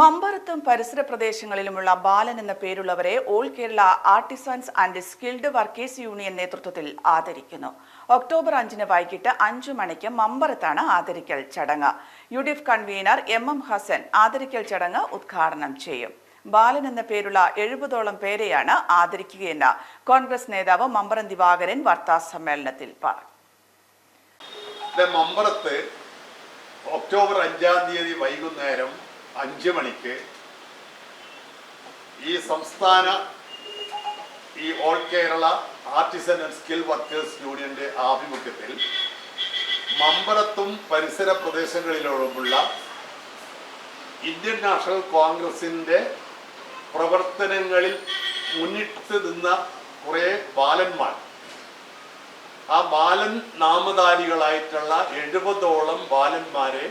മമ്പറത്തും പരിസര പ്രദേശങ്ങളിലുമുള്ള ബാലൻ എന്ന പേരുള്ളവരെ all Kerala artisans and skilled workers union നേതൃത്വത്തിൽ ആദരിക്കുന്നു. ഒക്ടോബർ അഞ്ചിന് വൈകിട്ട് അഞ്ചു മണിക്ക് മമ്പറത്താണ് ആദരിക്കൽ ചടങ്ങ്. U convener M M Hassan ആദരിക്കൽ ചടങ്ങ് ഉദ്ഘാടനം ചെയ്യും. ബാലൻ എന്ന പേരുള്ള എഴുപതോളം പേരെയാണ് ആദരിക്കുകയെന്ന് കോൺഗ്രസ് നേതാവ് മമ്പറം ദിവാകരൻ വാർത്താ സമ്മേളനത്തിൽ പറഞ്ഞു. ഒക്ടോബർ അഞ്ചാം തീയതി വൈകുന്നേരം അഞ്ച് മണിക്ക് ഈ സംസ്ഥാന ഈ all Kerala artisan and skill workers യൂണിയന്റെ ആഭിമുഖ്യത്തിൽ മമ്പറത്തും പരിസര പ്രദേശങ്ങളിലോടുമുള്ള ഇന്ത്യൻ നാഷണൽ കോൺഗ്രസിന്റെ പ്രവർത്തനങ്ങളിൽ മുന്നിട്ട് നിന്ന കുറേ ബാലന്മാർ. ആ ബാലൻ നാമധാരികളായിട്ടുള്ള എഴുപതോളം ബാലന്മാരെ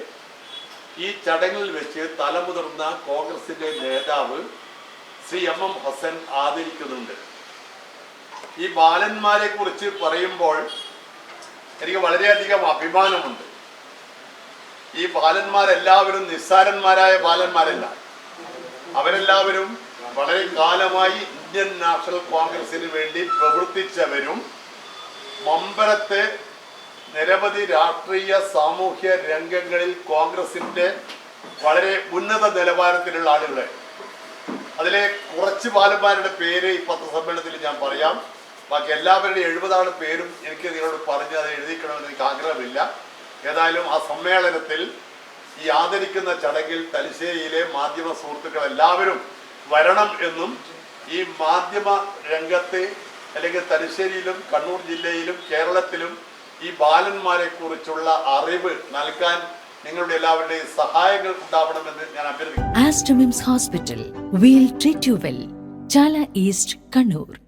ഈ ചടങ്ങിൽ വെച്ച് തലമുതിർന്ന കോൺഗ്രസിന്റെ നേതാവ് ശ്രീ എം എം ഹസൻ ആദരിക്കുന്നുണ്ട്. ഈ ബാലന്മാരെ കുറിച്ച് പറയുമ്പോൾ എനിക്ക് വളരെയധികം അഭിമാനമുണ്ട്. ഈ ബാലന്മാരെല്ലാവരും നിസ്സാരന്മാരായ ബാലന്മാരല്ല. അവരെല്ലാവരും വളരെ കാലമായി ഇന്ത്യൻ നാഷണൽ കോൺഗ്രസിന് വേണ്ടി പ്രവർത്തിച്ചവരും മമ്പലത്തെ നിരവധി രാഷ്ട്രീയ സാമൂഹ്യ രംഗങ്ങളിൽ കോൺഗ്രസിന്റെ വളരെ ഉന്നത നിലവാരത്തിലുള്ള ആളുകളെ. അതിലെ കുറച്ച് ബാലന്മാരുടെ പേര് ഈ പത്രസമ്മേളനത്തിൽ ഞാൻ പറയാം. ബാക്കി എല്ലാവരുടെയും എഴുപതാണ് പേരും എനിക്ക് നിങ്ങളോട് പറഞ്ഞ് അത് എഴുതിക്കണമെന്ന് എനിക്ക് ആഗ്രഹമില്ല. ഏതായാലും ആ സമ്മേളനത്തിൽ ഈ ആദരിക്കുന്ന ചടങ്ങിൽ തലശ്ശേരിയിലെ മാധ്യമ സുഹൃത്തുക്കൾ എല്ലാവരും വരണം എന്നും ഈ മാധ്യമ രംഗത്ത് അല്ലെങ്കിൽ തലശ്ശേരിയിലും കണ്ണൂർ ജില്ലയിലും കേരളത്തിലും ഈ ബാലന്മാരെ കുറിച്ചുള്ള അറിവ് നൽകാൻ നിങ്ങളുടെ എല്ലാവരുടെയും സഹായങ്ങൾ ഉണ്ടാവണമെന്ന് ഞാൻ അഭ്യർത്ഥിക്കുന്നു Aster MIMS hospital we'll treat you well Chala east Kannur.